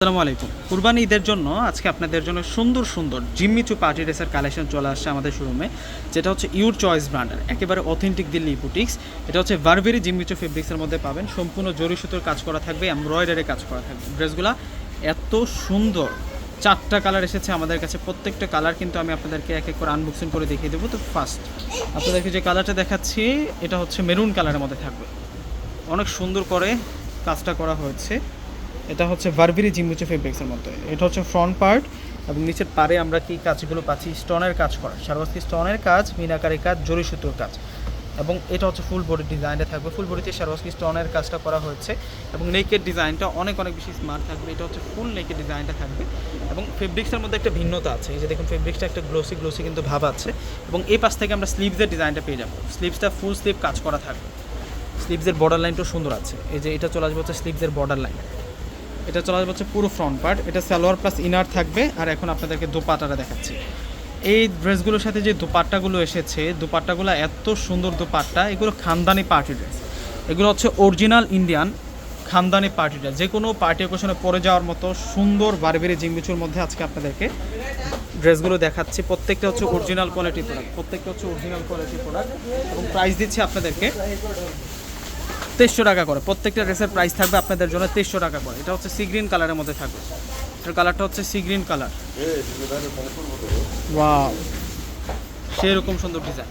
আসসালামু আলাইকুম। কুরবানি ঈদের জন্য আজকে আপনাদের জন্য সুন্দর সুন্দর জিম্মিচু পার্টি ড্রেসের কালেকশন চলে আসছে আমাদের শোরুমে। যেটা হচ্ছে ইউর চয়েস ব্র্যান্ডের একেবারে অথেন্টিক দিল্লি বুটিক্স এটা হচ্ছে ভারভেরি জিম্মিচু ফেব্রিক্সের মধ্যে পাবেন। সম্পূর্ণ জরি সুতোর কাজ করা থাকবে এমব্রয়ডারি কাজ করা থাকবে। ড্রেসগুলো এত সুন্দর। চারটা কালার এসেছে আমাদের কাছে। প্রত্যেকটা কালার কিন্তু আমি আপনাদেরকে এক এক করে আনবক্সিং করে দেখিয়ে দেবো। তো ফার্স্ট আপনাদেরকে যে কালারটা দেখাচ্ছি, এটা হচ্ছে মেরুন কালারের মধ্যে থাকবে। অনেক সুন্দর করে কাজটা করা হয়েছে। এটা হচ্ছে ভারবিরি জিম্বুচে ফেব্রিক্সের মধ্যে এটা হচ্ছে ফ্রন্ট পার্ট এবং নিচের পারে আমরা কি কাজগুলো পাচ্ছি? স্টোনের কাজ করা। সারবাস্তি স্টোনের কাজ, মিনাকারি কাজ জরি সুতোর কাজ। এবং এটা হচ্ছে ফুল বডি ডিজাইনটা থাকবে। ফুল বডিতে সারবাস্তি স্টোনের কাজটা করা হয়েছে এবং নেকের ডিজাইনটা অনেক অনেক বেশি স্মার্ট থাকবে। এটা হচ্ছে ফুল নেকের ডিজাইনটা থাকবে। এবং ফেব্রিক্সের মধ্যে একটা ভিন্নতা আছে। এই যে দেখুন ফেব্রিক্সটা একটা গ্লোসি গ্লোসি কিন্তু ভাব আছে। এবং এই পাশ থেকে আমরা স্লিভসের ডিজাইনটা পেয়ে যাব। স্লিভসটা ফুল স্লিভ কাজ করা থাকবে। স্লিভসের বর্ডার লাইনটাও সুন্দর আছে। এই যে এটা চলে আসবে হচ্ছে স্লিভসের বর্ডার লাইন এটা চলে আসবে হচ্ছে পুরো ফ্রন্ট পার্ট এটা সালোয়ার প্লাস ইনার থাকবে, আর এখন আপনাদেরকে দোপাটাটা দেখাচ্ছি। এই ড্রেসগুলোর সাথে যে দোপাট্টাগুলো এসেছে, দোপাট্টাগুলো এত সুন্দর দোপাট্টা, এগুলো খানদানি পার্টি ড্রেস এগুলো হচ্ছে অরিজিনাল ইন্ডিয়ান খানদানি পার্টি ড্রেস যে কোনো পার্টি অকেশনে পরে যাওয়ার মতো সুন্দর বারবেরি জিম্বিচুর মধ্যে আজকে আপনাদেরকে ড্রেসগুলো দেখাচ্ছি। প্রত্যেকটা হচ্ছে অরিজিনাল কোয়ালিটি প্রোডাক্ট প্রত্যেকটা হচ্ছে অরিজিনাল কোয়ালিটি প্রোডাক্ট এবং প্রাইস দিচ্ছি আপনাদেরকে তেইশশো টাকা করে। প্রত্যেকটা ড্রেসের প্রাইস থাকবে আপনাদের জন্য তেইশশো টাকা করে। এটা হচ্ছে সি গ্রিন কালারের মধ্যে থাকবে। এটার কালারটা হচ্ছে সি গ্রিন কালার ওয়াও সেরকম সুন্দর ডিজাইন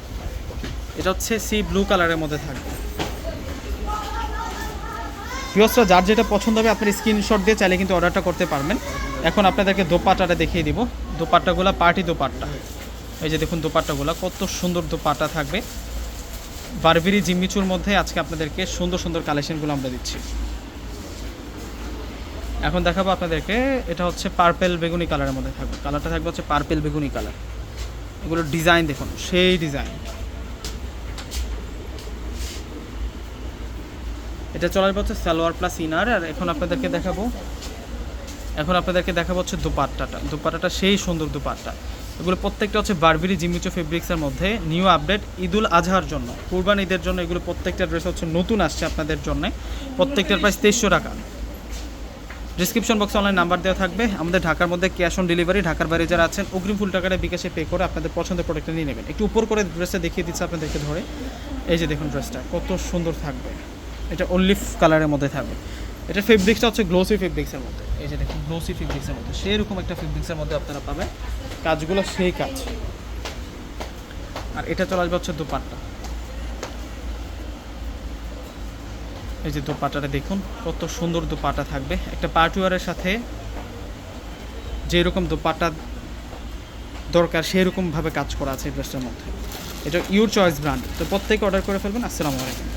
এটা হচ্ছে সি ব্লু কালারের মধ্যে থাকবে। ভিউসরা যার যেটা পছন্দ হবে আপনি স্ক্রিনশট দিয়ে চাইলে কিন্তু অর্ডারটা করতে পারবেন। এখন আপনাদেরকে দোপাট্টাটা দেখিয়ে দিব। দোপাট্টাগুলো পার্টি দোপাট্টা। এই যে দেখুন দোপাট্টাগুলো, কত সুন্দর দোপাট্টা থাকবে। বারবেরি জিম্মিচুর মধ্যে আজকে আপনাদেরকে সুন্দর সুন্দর কালেকশনগুলো আমরা দিচ্ছি। এখন দেখাবো আপনাদেরকে, এটা হচ্ছে পার্পেল বেগুনি কালারের মধ্যে থাকবে। কালারটা থাকবে হচ্ছে পার্পেল বেগুনি কালার এগুলোর ডিজাইন দেখুন, সেই ডিজাইন এটা চলে আসবে হচ্ছে সালোয়ার প্লাস ইনার আর এখন আপনাদেরকে দেখাবো, এখন আপনাদেরকে দেখাবো হচ্ছে দুপাট্টাটা। দুপাট্টাটা সেই সুন্দর দুপাট্টা। এগুলো প্রত্যেকটা হচ্ছে বারবিরি জিমিচো ফেব্রিক্সের মধ্যে নিউ আপডেট ঈদুল আজহার জন্য। কুরবান ঈদের জন্য এগুলো প্রত্যেকটা ড্রেস হচ্ছে নতুন আসছে আপনাদের জন্য। প্রত্যেকটার প্রাইস তেইশশো টাকা। ডিসক্রিপশন বক্সে অনলাইন নাম্বার দেওয়া থাকবে। আমাদের ঢাকার মধ্যে ক্যাশ অন ডেলিভারি ঢাকার বাইরে যারা আছেন, অগ্রিম ফুল টাকাটা বিকাশে পে করে আপনাদের পছন্দের প্রোডাক্টটা নিয়ে নেবেন। একটু উপর করে ড্রেসটা দেখিয়ে দিচ্ছে আপনাদেরকে ধরে। এই যে দেখুন ড্রেসটা কত সুন্দর থাকবে। এটা অলিভ কালারের মধ্যে থাকবে। এটা ফেব্রিক্সটা হচ্ছে গ্লোসি ফেব্রিক্সের মধ্যে। এই যে দেখুন গ্লোসি ফেব্রিক্সের মধ্যে। সেরকম একটা ফেব্রিক্সের মধ্যে আপনারা পাবেন। কাজগুলো সেই কাজ। আর এটা চলে আসবে হচ্ছে দুপাট্টা। এই যে দুপাট্টাটা দেখুন, কত সুন্দর দুপাট্টা থাকবে। একটা পার্টিওয়ারের সাথে যেরকম দুপাট্টা দরকার সেই রকমভাবে কাজ করা আছে এই ড্রেসটার মধ্যে। এটা ইউর চয়েস ব্র্যান্ড তো প্রত্যেকে অর্ডার করে ফেলবেন। আসসালামু আলাইকুম।